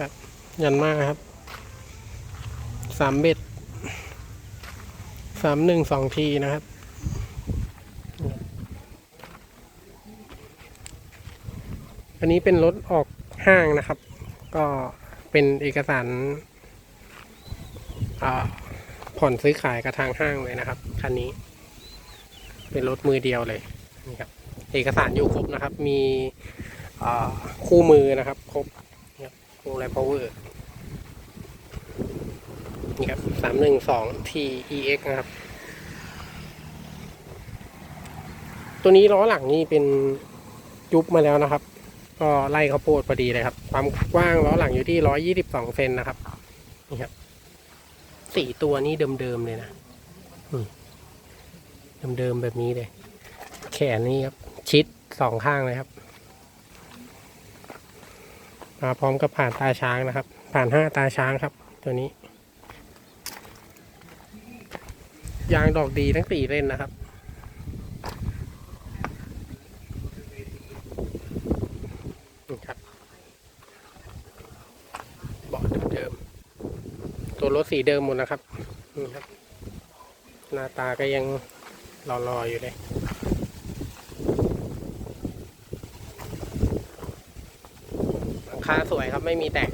ครับ ยันมาครับสามเบ็ดสามหนึ่งสองทีนะครับอันนี้เป็นรถออกห้างนะครับ ก็เป็นเอกสารผ่อนซื้อขายกับทางห้างเลยนะครับคันนี้ เป็นรถมือเดียวเลยนี่ครับ เอกสารอยู่ครบนะครับ มีคู่มือนะครับ ครบ นี่ครับวงไลพาวเวอร์นี่ครับสามหนึ่งสอง TEX นะครับ ตัวนี้ล้อหลังนี่เป็นยุบมาแล้วนะครับ ก็ไล่ข้าวโพดพอดีเลยครับ ความกว้างล้อหลังอยู่ที่ร้อยยี่สิบสองเซนนะครับนี่ครับสี่ตัวนี้เดิมๆเลยนะอืมเดิมๆแบบนี้เลย แขนนี่ครับ ชิดสองข้างเลยครับ มาพร้อมกับผ่านตาช้างนะครับ ผ่านห้าตาช้างครับ ตัวนี้ ยางดอกดีทั้งสี่เส้นนะครับ นี่ครับเบาะเดิม ตัวรถสีเดิมหมดนะครับนี่ครับ หน้าตาก็ยังรอๆอยู่เลย หลัง คาสวยครับไม่มีแตก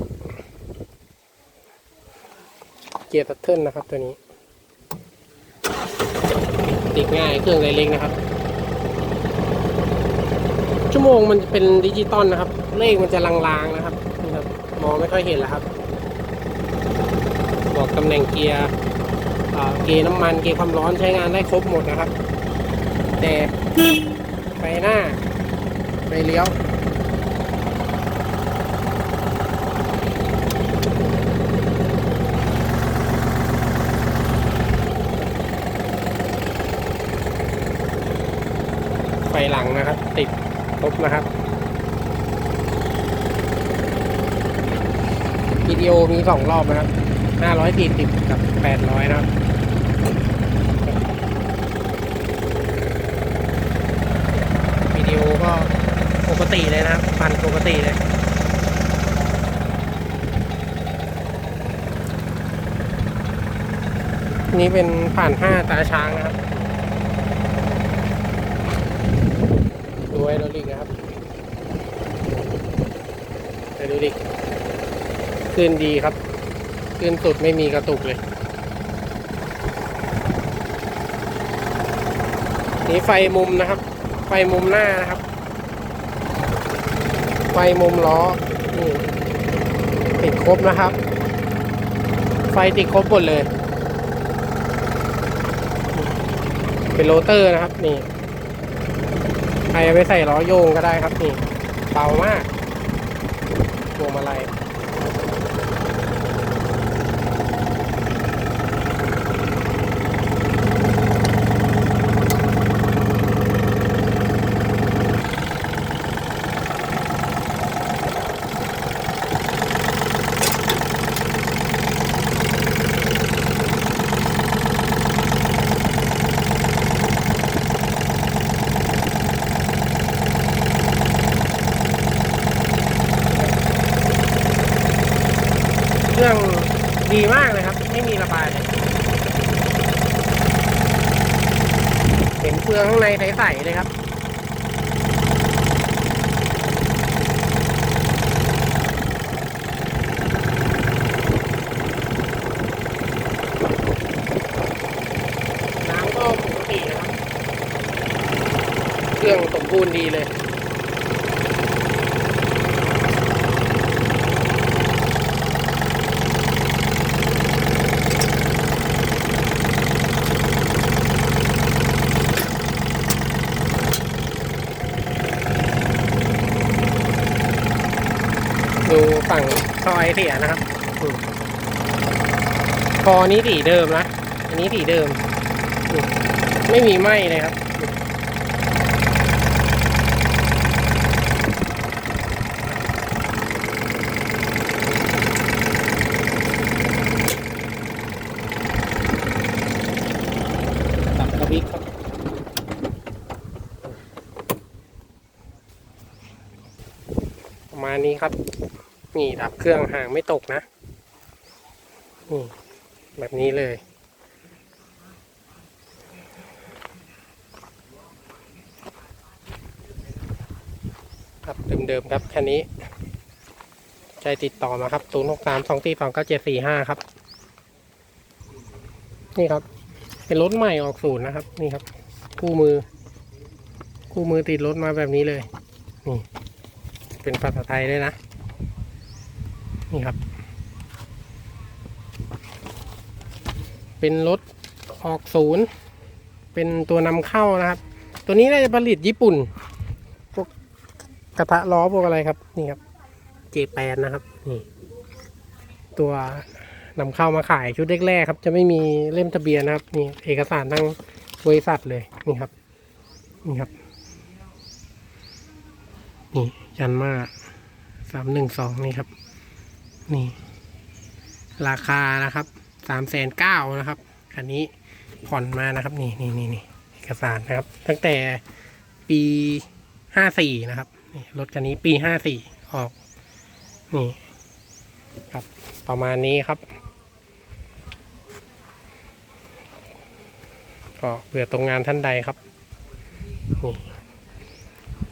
เกียร์ตัตเทิลนะครับตัวนี้ ติดง่ายเครื่องเล็กๆนะครับ ชั่วโมงมันจะเป็นดิจิตอลนะครับ เลขมันจะลางๆนะครับนี่ครับมองไม่ค่อยเห็นแล้วครับ บอกตำแหน่งเกียร์เกียร์น้ำมันเกียร์ความร้อนใช้งานได้ครบหมดนะครับ แต่ไฟหน้าไฟเลี้ยว ไฟหลัง นะครับ ติดครบนะครับวิดีโอมีสองรอบนะครับห้าร้อยสี่สิบกับแปดร้อยนะครับวิดีโอก็ปกติเลยนะครับฟันปกติเลยนี่เป็นผ่านห้าตาช้างนะครับ ไฮดรลิกนะครับไฮดรอลิกขึ้นดีครับขึ้นสุดไม่มีกระตุกเลย นี่ไฟมุมนะครับ ไฟมุมหน้านะครับ ไฟมุมล้อนี่ติดครบนะครับ ไฟติดครบหมดเลย เป็นโรเตอร์นะครับนี่ ใครเอาไปใส่ล้อโยงก็ได้ครับนี่เบามากพวงมาลัย เครื่องดีมากเลยครับ ไม่มีระบายเลยเห็นเฟืองข้างในใสๆเลยครับน้ำก็ปกติครับเครื่องสมบูรณ์ดีเลย ดู ฝั่งซอยเสียนะครับคอนี้สีเดิมนะ อันนี้สีเดิม ไม่มีไหมเลยครับ ตับกระบิกครับประมาณนี้ครับ นี่ดับเครื่องห่างไม่ตกนะนี่แบบนี้เลย ครับเดิมๆครับคันนี้ ใจติดต่อมาครับ0 6 3 2 4 2 9 7 4 5ครับ นี่ครับ เป็นรถใหม่ออกศูนย์นะครับ นี่ครับ คู่มือ คู่มือติดรถมาแบบนี้เลย นี่ เป็นภาษาไทยด้วยนะ นี่ครับ เป็นรถออกศูนย์ เป็นตัวนำเข้านะครับ ตัวนี้น่าจะผลิตญี่ปุ่น พวกกระทะล้อพวกอะไรครับ นี่ครับ เจแปนนะครับ นี่ ตัวนำเข้ามาขายชุดแรกๆครับ จะไม่มีเล่มทะเบียนนะครับ นี่เอกสารทั้งบริษัทเลย นี่ครับ นี่ครับนี่ยันมาสามหนึ่งสองนี่ครับ นี่ ราคานะครับสามแสนเก้านะครับอันนี้ผ่อนมานะครับ นี่นี่นี่นี่เอกสารนะครับ ตั้งแต่ปีห้าสี่นะครับนี่รถคันนี้ปีห้าสี่ออก นี่ ครับ ประมาณนี้ครับ ก็เผื่อตรงงานท่านใดครับนี่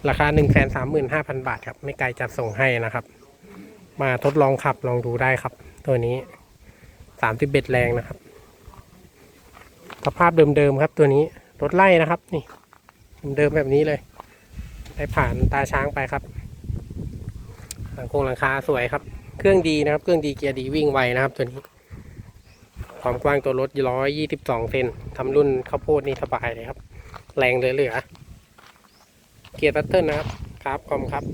ราคาหนึ่งแสนสามหมื่นห้าพันบาทครับ ไม่ไกลจัดส่งให้นะครับ มาทดลองขับลองดูได้ครับ ตัวนี้สามสิบเบ็ดแรงนะครับ สภาพเดิมๆครับ ตัวนี้รถไล่นะครับ นี่เดิมแบบนี้เลย ได้ผ่านตาช้างไปครับหลังโครงหลังคาสวยครับ เครื่องดีนะครับ เครื่องดีเกียร์ดีวิ่งไวนะครับ ตัวนี้ความกว้างตัวรถร้อยยี่สิบสองเซนทำรุ่นข้าวโพดนี่สบายเลยครับ แรงเหลือๆเกียร์ตัตเติลนะครับ ครับคอมครับ